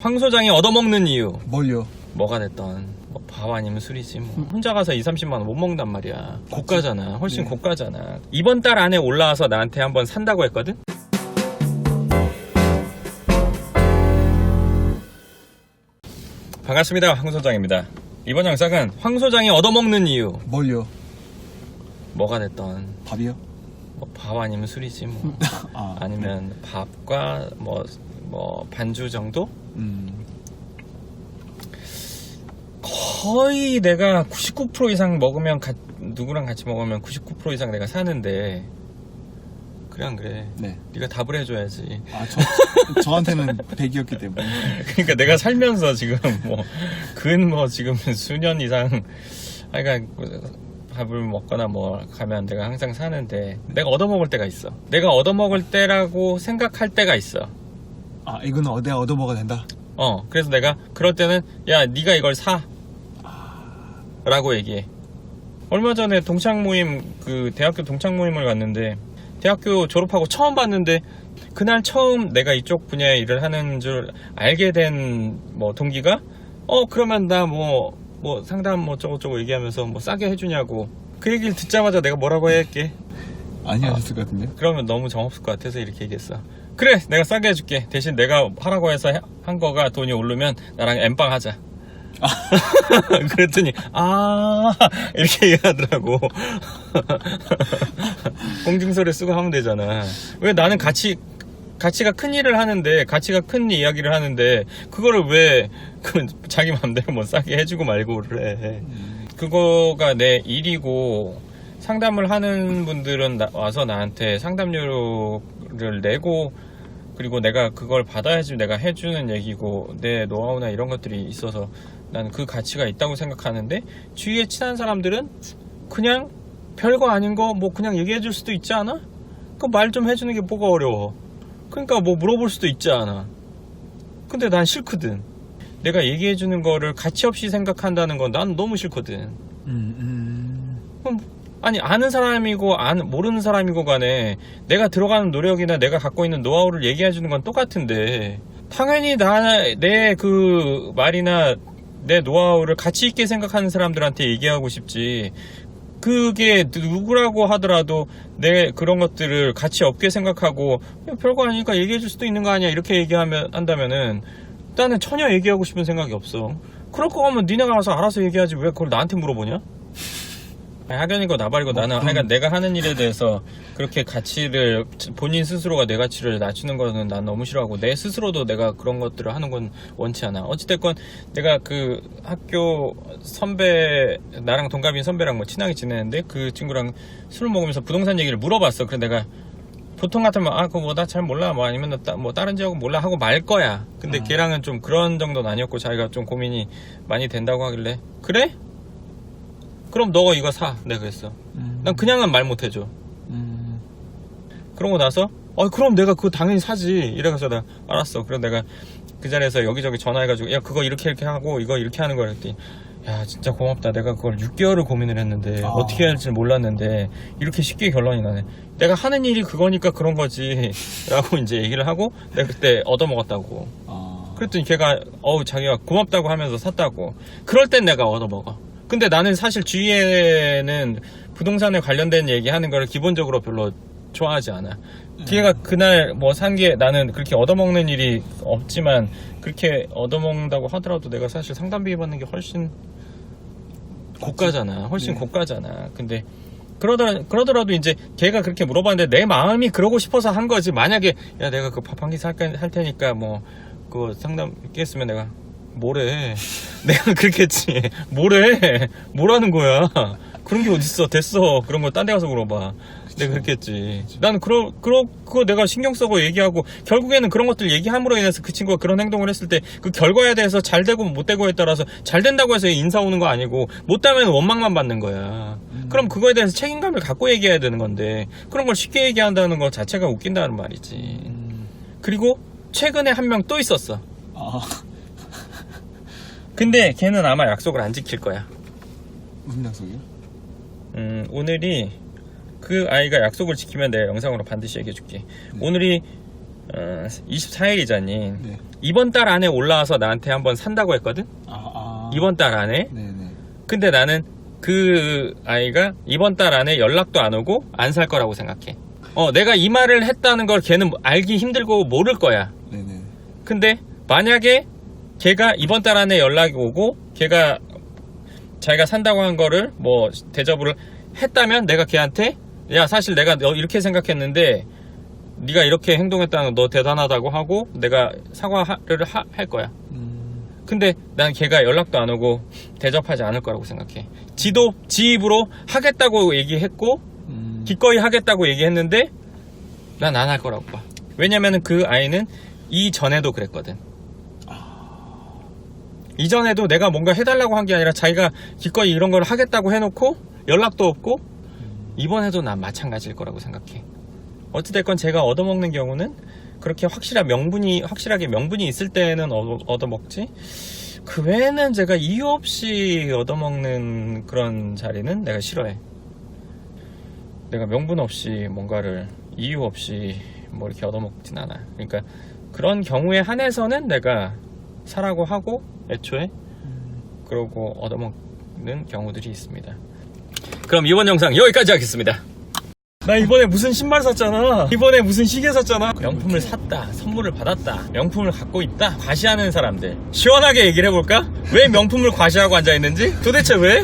황 소장이 얻어먹는 이유. 뭘요? 뭐가 됐던. 뭐밥 아니면 술이지 뭐. 혼자 가서 2, 30만 원 못 먹는단 말이야. 고가잖아. 훨씬 네. 고가잖아. 이번 달 안에 올라와서 나한테 한번 산다고 했거든? 반갑습니다. 황 소장입니다. 이번 영상은 황 소장이 얻어먹는 이유. 뭘요? 뭐가 됐던. 밥이요? 뭐밥 아니면 술이지 뭐. 아, 아니면 밥과 뭐, 뭐 반주 정도? 음, 거의 내가 99% 이상 먹으면 가- 누구랑 같이 먹으면 99% 이상 내가 사는데 그래 안 그래 네. 네가 답을 해줘야지 아, 저, 저한테는 100이었기 때문에. 그러니까 내가 살면서 지금 뭐 근 뭐 지금 수년 이상 그러니까 밥을 먹거나 뭐 가면 내가 항상 사는데 내가 얻어먹을 때가 있어 내가 얻어먹을 때라고 생각할 때가 있어 아, 이거는 어디 얻어먹어야 된다? 어 그래서 내가 그럴 때는 야 네가 이걸 사 라고 얘기해 얼마 전에 동창 모임 그 대학교 동창 모임을 갔는데 대학교 졸업하고 처음 봤는데 그날 처음 내가 이쪽 분야에 일을 하는 줄 알게 된 뭐 동기가 어 그러면 나 뭐뭐 상담 뭐 저거저거 얘기하면서 뭐 싸게 해주냐고 그 얘기를 듣자마자 내가 뭐라고 해야 할게 아니 하셨을 것 같은데? 그러면 너무 정없을 것 같아서 이렇게 얘기했어. 그래, 내가 싸게 해줄게. 대신 내가 하라고 해서 해- 한 거가 돈이 오르면 나랑 엠빵 하자. 그랬더니 아 이렇게 얘기하더라고. 공증서를 쓰고 하면 되잖아. 왜 나는 같이 가치가 큰 일을 하는데 가치가 큰 이야기를 하는데 그거를 왜 그 자기 맘대로 뭐 싸게 해주고 말고를 해. 그거가 내 일이고 상담을 하는 분들은 나- 와서 나한테 상담료를 내고 그리고 내가 그걸 받아야지 내가 해주는 얘기고 내 노하우나 이런 것들이 있어서 나는 그 가치가 있다고 생각하는데 주위에 친한 사람들은 그냥 별거 아닌 거 뭐 그냥 얘기해 줄 수도 있지 않아? 그 말 좀 해주는 게 뭐가 어려워 그러니까 뭐 물어볼 수도 있지 않아 근데 난 싫거든 내가 얘기해 주는 거를 가치 없이 생각한다는 건 난 너무 싫거든 음, 음. 아니 아는 사람이고 안 모르는 사람이고 간에 내가 들어가는 노력이나 내가 갖고 있는 노하우를 얘기해 주는 건 똑같은데 당연히 나 내 그 말이나 내 노하우를 가치 있게 생각하는 사람들한테 얘기하고 싶지. 그게 누구라고 하더라도 내 그런 것들을 가치 없게 생각하고 야, 별거 아니니까 얘기해 줄 수도 있는 거 아니야? 이렇게 얘기하면 한다면은 나는 전혀 얘기하고 싶은 생각이 없어. 그럴 거면 니네가 가서 알아서 얘기하지 왜 그걸 나한테 물어보냐? 학연이고 나발이고 뭐, 나는 그럼- 하여간 내가 하는 일에 대해서 그렇게 가치를 본인 스스로가 내 가치를 낮추는 거는 난 너무 싫어하고 내 스스로도 내가 그런 것들을 하는 건 원치 않아. 어찌됐건 내가 그 학교 선배 나랑 동갑인 선배랑 뭐 친하게 지내는데 그 친구랑 술을 먹으면서 부동산 얘기를 물어봤어. 그래서 내가 보통 같으면 아 그거 뭐 나 잘 몰라. 뭐 아니면 나 따- 뭐 다른 지역은 몰라 하고 말 거야. 근데 음. 걔랑은 좀 그런 정도는 아니었고 자기가 좀 고민이 많이 된다고 하길래. 그래? 그럼 너가 이거 사. 내가 그랬어. 음, 난 그냥은 말 못해줘. 음. 그러고 나서 어 그럼 내가 그거 당연히 사지. 이래서 내가 알았어. 그래서 내가 그 자리에서 여기저기 전화해가지고 야 그거 이렇게 이렇게 하고 이거 이렇게 하는 거야. 그랬더니 야 진짜 고맙다. 내가 그걸 6개월을 고민을 했는데 아. 어떻게 해야 할지 몰랐는데 이렇게 쉽게 결론이 나네. 내가 하는 일이 그거니까 그런 거지. 라고 이제 얘기를 하고 내가 그때 얻어먹었다고. 아, 그랬더니 걔가 어우 자기가 고맙다고 하면서 샀다고. 그럴 땐 내가 얻어먹어 근데 나는 사실 주위에는 부동산에 관련된 얘기 하는 걸 기본적으로 별로 좋아하지 않아 걔가 그날 뭐 산 게 나는 그렇게 얻어먹는 일이 없지만 그렇게 얻어먹는다고 하더라도 내가 사실 상담비 받는 게 훨씬 고가잖아 훨씬 네. 고가잖아 근데 그러다, 그러더라도 이제 걔가 그렇게 물어봤는데 내 마음이 그러고 싶어서 한 거지. 만약에, 야, 내가 그 밥 한 끼 살 테니까 뭐, 그 상담 있겠으면 내가, 뭐래. 내가 그렇게 했지. 뭐래. 뭐라는 거야. 그런 게 어딨어. 됐어. 그런 거딴데 가서 물어봐. 내가 그렇게 했지. 나는 그러, 그러, 그거 내가 신경 쓰고 얘기하고, 결국에는 그런 것들 얘기함으로 인해서 그 친구가 그런 행동을 했을 때, 그 결과에 대해서 잘 되고 못 되고에 따라서 잘 된다고 해서 인사 오는 거 아니고, 못 되면 원망만 받는 거야. 그럼 그거에 대해서 책임감을 갖고 얘기해야 되는 건데, 그런 걸 쉽게 얘기한다는 것 자체가 웃긴다는 말이지. 음. 그리고, 최근에 한 명 또 있었어. 아, 근데 걔는 아마 약속을 안 지킬 거야. 무슨 약속이요? 음, 오늘이 그 아이가 약속을 지키면 내가 영상으로 반드시 얘기해줄게. 오늘이 어, 24일이잖니. 네. 이번 달 안에 올라와서 나한테 한번 산다고 했거든? 아, 아. 이번 달 안에. 네네. 근데 나는 그 아이가 이번 달 안에 연락도 안 오고 안 살 거라고 생각해. 어, 내가 이 말을 했다는 걸 걔는 알기 힘들고 모를 거야. 네네. 근데 만약에 걔가 이번 달 안에 연락이 오고 걔가 자기가 산다고 한 거를 뭐 대접을 했다면 내가 걔한테 야 사실 내가 너 이렇게 생각했는데 네가 이렇게 행동했다는 거너 대단하다고 하고 내가 사과를 하- 할 거야. 음. 근데 난 걔가 연락도 안 오고 대접하지 않을 거라고 생각해. 지도 지 입으로 하겠다고 얘기했고 음. 기꺼이 하겠다고 얘기했는데 난 안 할 거라고 봐. 왜냐면은 그 아이는 이전에도 그랬거든. 이전에도 내가 뭔가 해달라고 한 게 아니라 자기가 기꺼이 이런 걸 하겠다고 해놓고 연락도 없고 이번에도 난 마찬가지일 거라고 생각해. 어찌됐건 제가 얻어먹는 경우는 그렇게 확실한 명분이, 확실하게 명분이 있을 때는 얻어, 얻어먹지. 그 외에는 제가 이유 없이 얻어먹는 그런 자리는 내가 싫어해. 내가 명분 없이 뭔가를 이유 없이 뭐 이렇게 얻어먹진 않아. 그러니까 그런 경우에 한해서는 내가 사라고 하고 애초에 그러고 얻어먹는 경우들이 있습니다. 그럼 이번 영상 여기까지 하겠습니다. 나 이번에 무슨 신발 샀잖아. 이번에 무슨 시계 샀잖아. 명품을 샀다. 선물을 받았다. 명품을 갖고 있다. 과시하는 사람들. 시원하게 얘기를 해볼까? 왜 명품을 과시하고 앉아있는지? 도대체 왜?